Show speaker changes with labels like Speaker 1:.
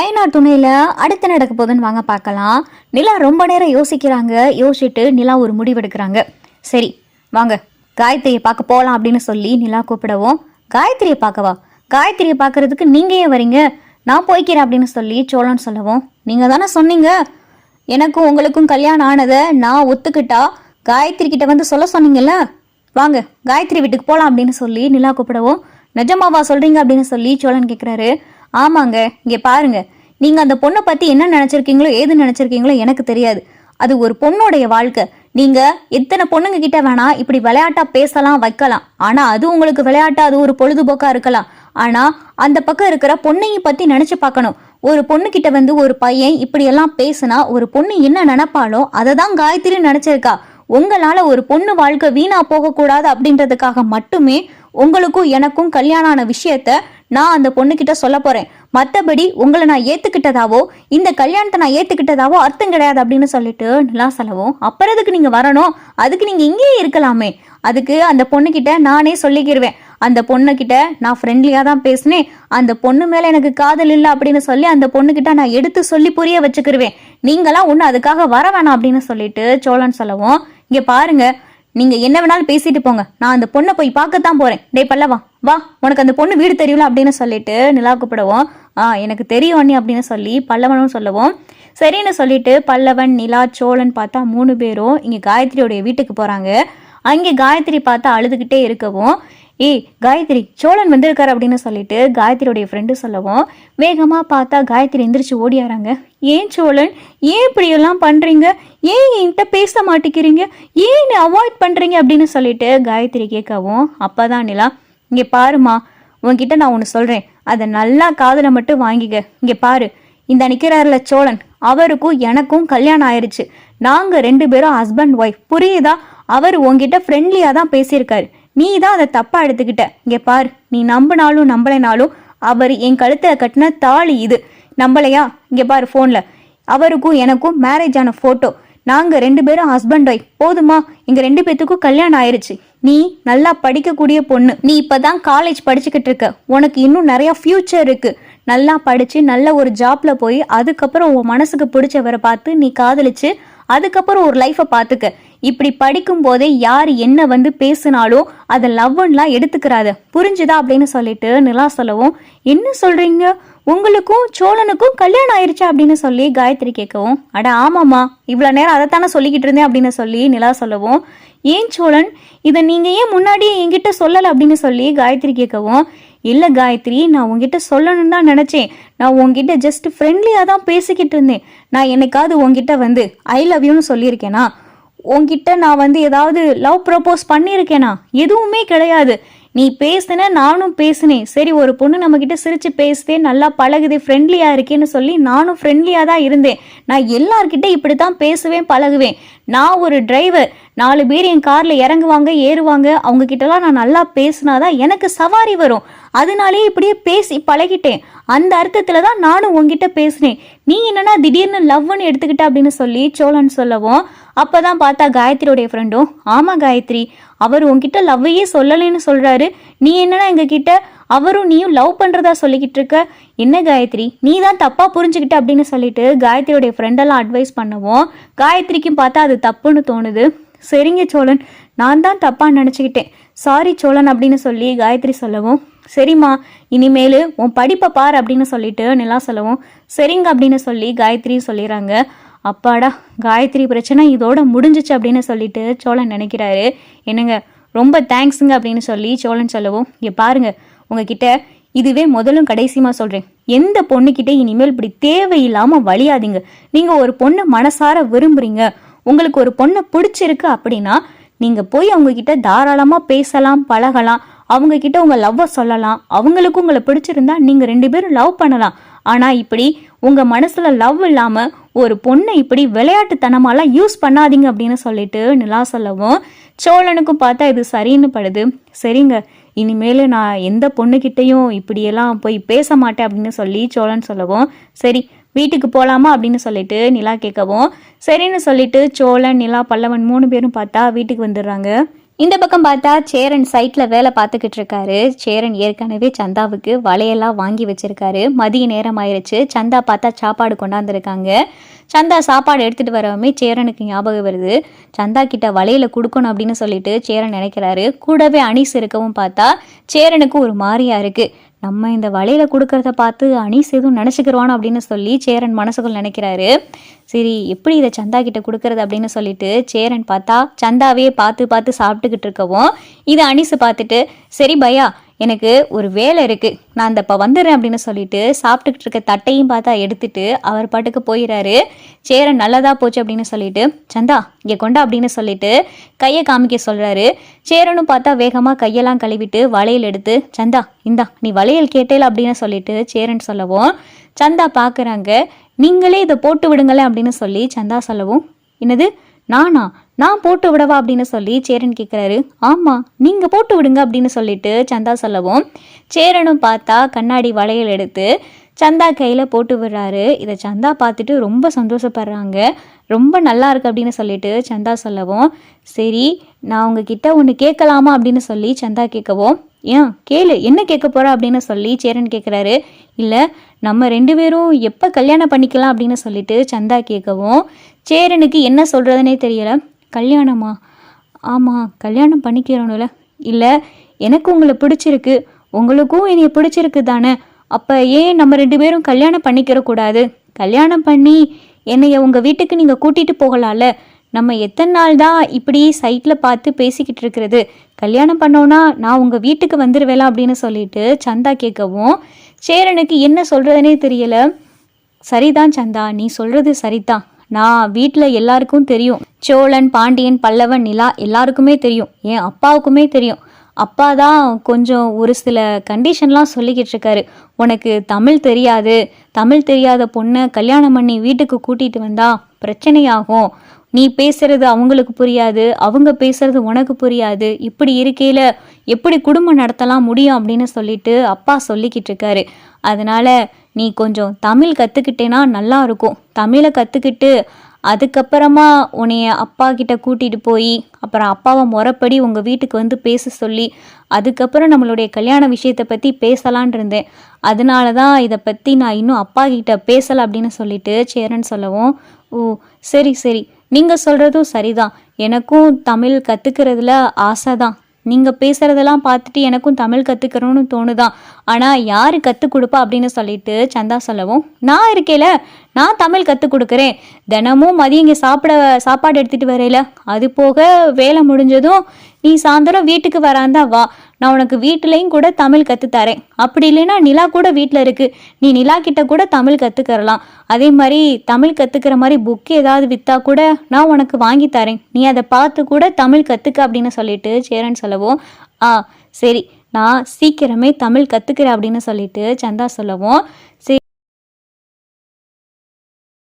Speaker 1: ஐநா துணையில் அடுத்து நடக்க போகுதுன்னு வாங்க பார்க்கலாம். நிலா ரொம்ப நேரம் யோசிக்கிறாங்க. யோசிச்சுட்டு நிலா ஒரு முடிவெடுக்கிறாங்க சரி வாங்க. காயத்ரியை பார்க்க போகலாம் அப்படின்னு சொல்லி நிலா கூப்பிடவும் காயத்ரியை பார்க்கவா? காயத்ரியை பார்க்கறதுக்கு நீங்கள் ஏன் வரீங்க? நான் போய்க்கிறேன் அப்படின்னு சொல்லி சோழன் சொல்லவும் நீங்கள் தானே சொன்னீங்க? எனக்கும் உங்களுக்கும் கல்யாணம் ஆனதை நான் ஒத்துக்கிட்டா காயத்ரி கிட்ட வந்து சொல்ல சொன்னீங்கல்ல? வாங்க காயத்ரி வீட்டுக்கு போகலாம் அப்படின்னு சொல்லி நிலா கூப்பிடவும் நிஜமாவா சொல்கிறீங்க அப்படின்னு சொல்லி சோழன் கேட்குறாரு ஆமாங்க இங்கே பாருங்க. நீங்க அந்த பொண்ணை பத்தி என்ன நினைச்சிருக்கீங்களோ ஏது நினைச்சிருக்கீங்களோ எனக்கு தெரியாது. அது ஒரு பொண்ணுடைய வாழ்க்கை. நீங்க எத்தனை பொண்ணுங்க கிட்ட வேணா இப்படி விளையாட்டா பேசலாம் வைக்கலாம். ஆனா அது உங்களுக்கு விளையாட்டா அது ஒரு பொழுதுபோக்கா இருக்கலாம். ஆனா அந்த பக்கம் இருக்கிற பொண்ணையும் பத்தி நினைச்சு பார்க்கணும். ஒரு பொண்ணு கிட்ட வந்து ஒரு பையன் இப்படி எல்லாம் பேசுனா ஒரு பொண்ணு என்ன நினைப்பாளோ அதை தான் காயத்ரி நினைச்சிருக்கா. உங்களால ஒரு பொண்ணு வாழ்க்கை வீணா போகக்கூடாது அப்படின்றதுக்காக மட்டுமே உங்களுக்கும் எனக்கும் கல்யாணம் ஆன விஷயத்த நான் அந்த பொண்ணுக்கிட்ட சொல்ல போறேன். மற்றபடி உங்களை நான் ஏத்துக்கிட்டதாவோ இந்த கல்யாணத்தை நான் ஏத்துக்கிட்டதாவோ அர்த்தம் கிடையாது அப்படின்னு சொல்லிட்டு நிலா செலவும் அப்புறதுக்கு நீங்க வரணும்? அதுக்கு நீங்க இங்கேயே இருக்கலாமே. அதுக்கு அந்த பொண்ணுக்கிட்ட நானே சொல்லிக்கிருவேன். அந்த பொண்ணுக்கிட்ட நான் ஃப்ரெண்ட்லியாக தான் பேசினேன். அந்த பொண்ணு மேலே எனக்கு காதல் இல்லை அப்படின்னு சொல்லி அந்த பொண்ணுக்கிட்ட நான் எடுத்து சொல்லி புரிய வச்சுக்கிருவேன். நீங்களாம் ஒன்று அதுக்காக வர வேணாம் அப்படின்னு சொல்லிட்டு சோழன் சொல்லவும் இங்கே பாருங்கள் நீங்க என்ன வேணாலும் பேசிட்டு போங்க. நான் அந்த பொண்ணை போய் பார்க்கத்தான் போறேன். டேய் பல்லவா வா. உனக்கு அந்த பொண்ணு வீடு தெரியல அப்படின்னு சொல்லிட்டு நிலா கூப்பிடவும் ஆ எனக்கு தெரியும் அண்ணி அப்படின்னு சொல்லி பல்லவனும் சொல்லவும். சரின்னு சொல்லிட்டு பல்லவன் நிலா சோழன் பார்த்தா மூணு பேரும் இங்க காயத்ரியோடைய வீட்டுக்கு போறாங்க. அங்கே காயத்ரி பார்த்தா அழுதுகிட்டே இருக்கவும் ஏய் காயத்ரி சோழன் வந்திருக்காரு அப்படின்னு சொல்லிட்டு காயத்ரியோடைய ஃப்ரெண்டு சொல்லவும் வேகமாக பார்த்தா காயத்ரி எந்திரிச்சு ஓடியாராங்க. ஏன் சோழன்? ஏன் இப்படியெல்லாம் பண்ணுறீங்க ஏன் என்கிட்ட பேச மாட்டேங்கிறீங்க? ஏன் அவாய்ட் பண்ணுறீங்க அப்படின்னு சொல்லிட்டு காயத்ரி கேட்கவும் அப்போ தான் நிலா இங்கே பாருமா உன்கிட்ட நான் ஒன்று சொல்கிறேன் அதை நல்லா காதலை மட்டும் வாங்கிக்க. இங்கே பாரு இந்த நிற்கிறாருல சோழன். அவருக்கும் எனக்கும் கல்யாணம் ஆயிடுச்சு நாங்கள் ரெண்டு பேரும் ஹஸ்பண்ட் ஒய்ஃப் புரியுதா? அவர் உன்கிட்ட ஃப்ரெண்ட்லியாக தான் பேசியிருக்காரு. நீ தான் அதை தப்பாக எடுத்துக்கிட்ட. இங்கே பார் நீ நம்பினாலும் நம்பலைனாலும் அவர் என் கழுத்தில் கட்டின தாலி இது. நம்பலையா? இங்கே பாரு ஃபோனில் அவருக்கும் எனக்கும் மேரேஜ் ஆன ஃபோட்டோ நாங்கள் ரெண்டு பேரும் ஹஸ்பண்ட் ஒய்ஃப் போதுமா? எங்கள் ரெண்டு பேத்துக்கும் கல்யாணம் ஆயிடுச்சு நீ நல்லா படிக்கக்கூடிய பொண்ணு. நீ இப்போ தான் காலேஜ் படிச்சுக்கிட்டு இருக்க. உனக்கு இன்னும் நிறையா ஃப்யூச்சர் இருக்குது நல்லா படித்து நல்ல ஒரு ஜாப்பில் போய் அதுக்கப்புறம் உன் மனசுக்கு பிடிச்சவரை பார்த்து நீ காதலிச்சு அதுக்கப்புறம் ஒரு லைஃப்பை பார்த்துக்க. இப்படி படிக்கும் போதே யார் என்ன வந்து பேசினாலும் அதை லவ்லாம் எடுத்துக்கிறாத. புரிஞ்சுதா அப்படின்னு சொல்லிட்டு நிலா சொல்லவும் என்ன சொல்கிறீங்க உங்களுக்கும் சோழனுக்கும் கல்யாணம் ஆயிடுச்சா அப்படின்னு சொல்லி காயத்ரி கேட்கவும் அட ஆமாம்மா இவ்வளோ நேரம் அதைத்தானே சொல்லிக்கிட்டு இருந்தேன் அப்படின்னு சொல்லி நிலா சொல்லவும் ஏன் சோழன்? இதை நீங்கள் ஏன் முன்னாடியே என்கிட்ட சொல்லலை? அப்படின்னு சொல்லி காயத்ரி கேட்கவும் இல்லை காயத்ரி நான் உங்ககிட்ட சொல்லணும்னு தான் நினச்சேன். நான் உங்ககிட்ட ஜஸ்ட் ஃப்ரெண்ட்லியாக தான் பேசிக்கிட்டு இருந்தேன். நான் என்னைக்காவது உங்ககிட்ட வந்து ஐ லவ் யூன்னு சொல்லியிருக்கேனா? உங்ககிட்ட நான் வந்து ஏதாவது லவ் ப்ரப்போஸ் பண்ணியிருக்கேனா? எதுவுமே கிடையாது. நீ பேசுன நானும் பேசினேன் சரி ஒரு பொண்ணு நம்மக்கிட்ட சிரிச்சு பேசுதே நல்லா பழகுதே ஃப்ரெண்ட்லியாக இருக்கேன்னு சொல்லி நானும் ஃப்ரெண்ட்லியாக தான் இருந்தேன். நான் எல்லார்கிட்ட இப்படி தான் பேசுவேன் பழகுவேன். நான் ஒரு டிரைவர் நாலு பேர் என் காரில் இறங்குவாங்க ஏறுவாங்க. அவங்க கிட்டலாம் நான் நல்லா பேசினாதான் எனக்கு சவாரி வரும். அதனாலே இப்படியே பேசி பழகிட்டேன். அந்த அர்த்தத்தில் தான் நானும் உங்ககிட்ட பேசினேன். நீ என்னன்னா திடீர்னு லவ்னு எடுத்துக்கிட்ட அப்படின்னு சொல்லி சோழன் சொல்லவும் அப்போ தான் பார்த்தா காயத்ரியோடைய ஃப்ரெண்டும் ஆமாம் காயத்ரி அவர் உன்கிட்ட லவ்வையே சொல்லலைன்னு சொல்கிறாரு நீ என்னன்னா எங்ககிட்ட அவரும் நீயும் லவ் பண்ணுறதா சொல்லிக்கிட்டு இருக்க? என்ன காயத்ரி நீ தான் தப்பாக புரிஞ்சுக்கிட்ட அப்படின்னு சொல்லிட்டு காயத்ரியோடைய ஃப்ரெண்டெல்லாம் அட்வைஸ் பண்ணவும். காயத்ரிக்கும் பார்த்தா அது தப்புன்னு தோணுது. சரிங்க சோழன் நான் தான் தப்பாக நினச்சிக்கிட்டேன். சாரி சோழன் அப்படின்னு சொல்லி காயத்ரி சொல்லவும். சரிம்மா இனிமேல் உன் படிப்பை பார் அப்படின்னு சொல்லிட்டு நிலா சொல்லவும். சரிங்க அப்படின்னு சொல்லி காயத்ரி சொல்லிடுறாங்க. அப்பாடா காயத்ரி பிரச்சனை இதோட முடிஞ்சிச்சு அப்படின்னு சொல்லிட்டு சோழன் நினைக்கிறாரு. என்னங்க ரொம்ப தேங்க்ஸுங்க அப்படின்னு சொல்லி சோழன் சொல்லவும் இங்கே பாருங்க உங்ககிட்ட இதுவே முதலும் கடைசியமாக சொல்கிறேன் எந்த பொண்ணுக்கிட்ட இனிமேல் இப்படி தேவையில்லாமல் வழியாதீங்க. நீங்கள் ஒரு பொண்ணை மனசார விரும்புறீங்க. உங்களுக்கு ஒரு பொண்ணை பிடிச்சிருக்கு அப்படின்னா நீங்கள் போய் அவங்கக்கிட்ட தாராளமாக பேசலாம் பழகலாம். அவங்க கிட்ட லவ்வை சொல்லலாம். அவங்களுக்கும் உங்களை பிடிச்சிருந்தா நீங்கள் ரெண்டு பேரும் லவ் பண்ணலாம். ஆனால் இப்படி உங்கள் மனசில் லவ் இல்லாமல் ஒரு பொண்ணை இப்படி விளையாட்டுத்தனமாலாம் யூஸ் பண்ணாதீங்க அப்படின்னு சொல்லிட்டு நிலா சொல்லவும் சோழனுக்கும் பார்த்தா இது சரின்னு படுது. சரிங்க இனிமேல் நான் எந்த பொண்ணுக்கிட்டையும் இப்படியெல்லாம் போய் பேச மாட்டேன் அப்படின்னு சொல்லி சோழன் சொல்லவும் சரி வீட்டுக்கு போகலாமா அப்படின்னு சொல்லிட்டு நிலா கேட்கவும் சரின்னு சொல்லிட்டு சோழன் நிலா பல்லவன் மூணு பேரும் பார்த்தா வீட்டுக்கு வந்துடுறாங்க. இந்த பக்கம் பார்த்தா சேரன் சைட்டில் வேலை பார்த்துக்கிட்டு இருக்காரு. சேரன் ஏற்கனவே சந்தாவுக்கு வலையெல்லாம் வாங்கி வச்சிருக்காரு. மதிய நேரம் ஆயிருச்சு. சந்தா பார்த்தா சாப்பாடு கொண்டாந்துருக்காங்க. சந்தா சாப்பாடு எடுத்துகிட்டு வரவுமே சேரனுக்கு ஞாபகம் வருது. சந்தா கிட்ட வலையில கொடுக்கணும் அப்படின்னு சொல்லிட்டு சேரன் நினைக்கிறாரு. கூடவே அனீஸ் இருக்கவும் பார்த்தா சேரனுக்கு ஒரு மாதிரியா இருக்கு. நம்ம இந்த வலையில கொடுக்கறத பார்த்து அனீஸ் எதுவும் நினச்சிக்கிறவானோ அப்படின்னு சொல்லி சேரன் மனசுக்குள் நினைக்கிறாரு. சரி எப்படி இதை சந்தா கிட்ட கொடுக்கறது அப்படின்னு சொல்லிட்டு சேரன் பார்த்தா சந்தாவே பார்த்து பார்த்து சாப்பிட்டுக்கிட்டு இருக்கவும் இதை அனிசு பார்த்துட்டு சரி பையா எனக்கு ஒரு வேலை இருக்குது நான் இந்த இப்போ வந்துடுறேன் அப்படின்னு சொல்லிட்டு சாப்பிட்டுக்கிட்டு இருக்க தட்டையும் பார்த்தா எடுத்துட்டு அவர் பாட்டுக்கு போயிடுறாரு சேரன் நல்லதாக போச்சு அப்படின்னு சொல்லிட்டு சந்தா இங்கே கொண்டா அப்படின்னு சொல்லிட்டு கையை காமிக்க சொல்கிறாரு சேரனும் பார்த்தா வேகமாக கையெல்லாம் கழுவிட்டு வளையல் எடுத்து சந்தா இந்தா நீ வளையல் கேட்டேல அப்படின்னு சொல்லிட்டு சேரன் சொல்லவும் சந்தா பார்க்குறாங்க நீங்களே இதை போட்டு விடுங்களேன் அப்படின்னு சொல்லி சந்தா சொல்லவும் என்னது நானா? நான் போட்டு விடவா அப்படின்னு சொல்லி சேரன் கேட்குறாரு ஆமாம் நீங்கள் போட்டு விடுங்க அப்படின்னு சொல்லிட்டு சந்தா சொல்லவும் சேரனும் பார்த்தா கண்ணாடி வளையல் எடுத்து சந்தா கையில் போட்டு விடுறாரு. இதை சந்தா பார்த்துட்டு ரொம்ப சந்தோஷப்படுறாங்க. ரொம்ப நல்லா இருக்கு அப்படின்னு சொல்லிட்டு சந்தா சொல்லவும் சரி நான் உங்ககிட்ட ஒன்று கேட்கலாமா அப்படின்னு சொல்லி சந்தா கேட்கவும் ஏன் கேளு என்ன கேட்க போற அப்படின்னு சொல்லி சேரன் கேட்குறாரு இல்லை நம்ம ரெண்டு பேரும் எப்போ கல்யாணம் பண்ணிக்கலாம் அப்படின்னு சொல்லிட்டு சந்தா கேட்கவும் சேரனுக்கு என்ன சொல்கிறதுனே தெரியலை. கல்யாணமா? ஆமாம் கல்யாணம் பண்ணிக்கிறோம்ல. இல்லை எனக்கு உங்களை பிடிச்சிருக்கு. உங்களுக்கும் என்னைய பிடிச்சிருக்கு தானே. அப்போ ஏன் நம்ம ரெண்டு பேரும் கல்யாணம் பண்ணிக்கிற கூடாது? கல்யாணம் பண்ணி என்னைய உங்கள் வீட்டுக்கு நீங்கள் கூட்டிகிட்டு போகலாம்ல. நம்ம எத்தனை நாள் தான் இப்படி சைட்டில் பார்த்து பேசிக்கிட்டு இருக்கிறது? கல்யாணம் பண்ணோன்னா நான் உங்கள் வீட்டுக்கு வந்துடுவேலாம் அப்படின்னு சொல்லிட்டு சந்தா கேட்கவும் சேரனுக்கு என்ன சொல்கிறதுனே தெரியல. சரிதான் சந்தா நீ சொல்கிறது சரிதான். நான் வீட்டில் எல்லாருக்கும் தெரியும். சோழன் பாண்டியன் பல்லவன் நிலா எல்லாருக்குமே தெரியும். என் அப்பாவுக்குமே தெரியும். அப்பா தான் கொஞ்சம் ஒரு சில கண்டிஷன்லாம் சொல்லிக்கிட்டு இருக்காரு உனக்கு தமிழ் தெரியாது. தமிழ் தெரியாத பொண்ணை கல்யாணம் பண்ணி வீட்டுக்கு கூட்டிகிட்டு வந்தா பிரச்சனையாகும். நீ பேசுறது அவங்களுக்கு புரியாது அவங்க பேசுறது உனக்கு புரியாது. இப்படி இருக்கையில எப்படி குடும்பம் நடத்தலாம் முடியும் அப்படின்னு சொல்லிட்டு அப்பா சொல்லிக்கிட்டு இருக்காரு. அதனால நீ கொஞ்சம் தமிழ் கற்றுக்கிட்டேன்னா நல்லா இருக்கும். தமிழை கற்றுக்கிட்டு அதுக்கப்புறமா உன்னைய அப்பா கிட்ட கூட்டிகிட்டு போய் அப்புறம் அப்பாவை முறைப்படி உங்கள் வீட்டுக்கு வந்து பேச சொல்லி அதுக்கப்புறம் நம்மளுடைய கல்யாண விஷயத்தை பற்றி பேசலான் இருந்தேன். அதனால தான் இதை பற்றி நான் இன்னும் அப்பா கிட்ட பேசலை அப்படின்னு சொல்லிட்டு சேரன் சொல்லவும் ஓ சரி சரி. நீங்கள் சொல்கிறதும் சரிதான். எனக்கும் தமிழ் கற்றுக்கிறதுல ஆசை தான் நீங்கள் பேசுகிறதெல்லாம் பார்த்துட்டு எனக்கும் தமிழ் கற்றுக்கணும்னு தோணுதான் ஆனால் யார் கற்றுக் கொடுப்பா அப்படின்னு சொல்லிட்டு சந்தா சொல்லவும் நான் இருக்கேல நான் தமிழ் கற்றுக் கொடுக்குறேன். தினமும் மதியம் இங்கே சாப்பிட சாப்பாடு எடுத்துகிட்டு வரையில. அது போக வேலை முடிஞ்சதும் நீ சாயந்தரம் வீட்டுக்கு வராந்தா வா. நான் உனக்கு வீட்டிலையும் கூட தமிழ் கற்றுத்தரேன் அப்படி இல்லைன்னா நிலா கூட வீட்டில் இருக்கு. நீ நிலா கிட்ட கூட தமிழ் கற்றுக்கறலாம் அதே மாதிரி தமிழ் கற்றுக்கிற மாதிரி புக் ஏதாவது விற்றா கூட நான் உனக்கு வாங்கி தரேன். நீ அதை பார்த்து கூட தமிழ் கற்றுக்க அப்படின்னு சொல்லிட்டு சேரன் சொல்லவும் ஆ சரி நான் சீக்கிரமே தமிழ் கற்றுக்கிறேன் அப்படின்னு சொல்லிட்டு சந்தா சொல்லவும் சரி